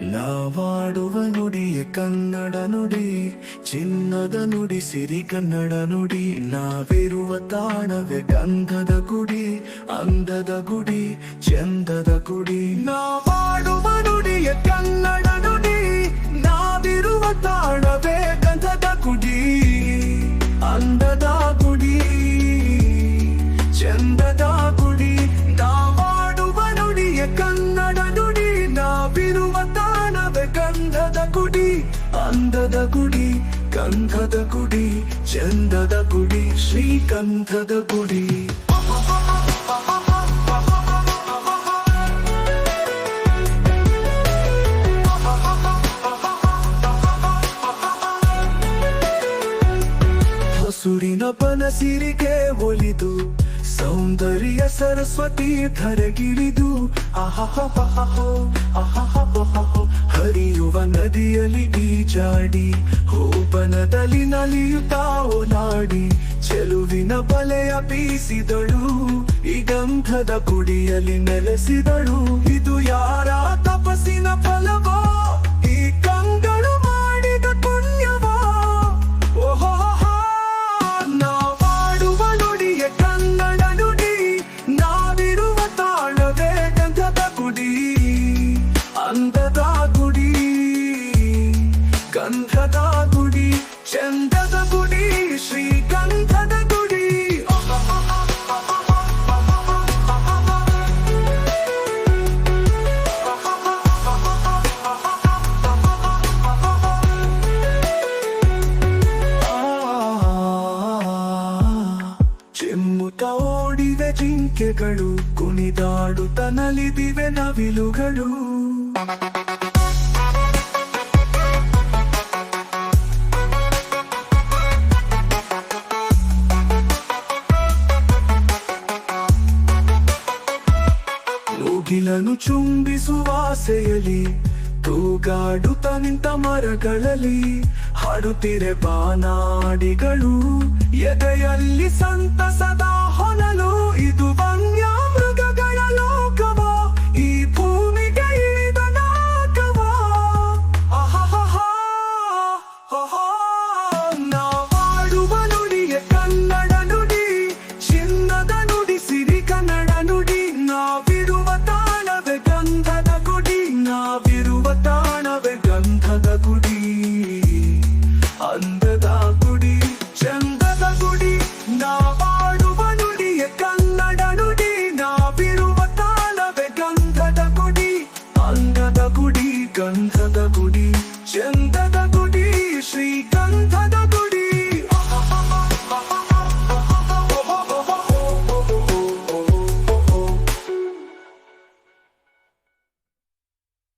ನಾವಾಡುವ ನುಡಿಯ ಕನ್ನಡ ನುಡಿ, ಚಿನ್ನದ ನುಡಿ, ಸಿರಿ ಕನ್ನಡ ನುಡಿ, ನಾವಿರುವ ತಾಣವೇ ಗಂಧದ ಗುಡಿ, ಅಂದದ ಗುಡಿ, ಚಂದದ ಗುಡಿ. ನಾವಾಡುವ ನುಡಿಯ ಕನ್ನಡ ಅಂದದ ಗುಡಿ ಗಂಧದ ಗುಡಿ, ಚಂದದ ಗುಡಿ ಶ್ರೀಗಂಧದ ಗುಡಿ ಹಸುರಿನ ಪನಸಿರಿಗೆ ಒಲಿದು, ಸೌಂದರ್ಯ ಸರಸ್ವತಿ ಧರೆಗಿಳಿದು ಅಹಹ ಅಹಹಹಹೋ. ಹರಿಯುವ ನದಿಯಲ್ಲಿ ಈಜಾಡಿ, ಹೂಪನದಲ್ಲಿ ನಲಿಯುತ್ತಾ ಓಲಾಡಿ ಚೆಲುವಿನ ಬಲೆಯ ಬೀಸಿದಳು, ಈ ಗಂಧದ ಕುಡಿಯಲ್ಲಿ ನೆಲೆಸಿದಳು. ಇದು ಯಾರ ತಪಸ್ಸಿನ ಫಲವೋ? ಚಿಮ್ಮುತ್ತ ಓಡಿವೆ ಜಿಂಕೆಗಳು ಕುಣಿದಾಡುತ್ತ ನಲಿದಿವೆ ನವಿಲುಗಳು. ಚುಂಬಿಸುವ ಆಸೆಯಲಿ ತೂಗಾಡುತ್ತ ನಿಂತ ಮರಗಳಲ್ಲಿ ಹಾಡುತ್ತಿರೆ ಬಾನಾಡಿಗಳು. ಎದೆಯಲ್ಲಿ ಸಂತಸದ ಹೊನಲು ಇದು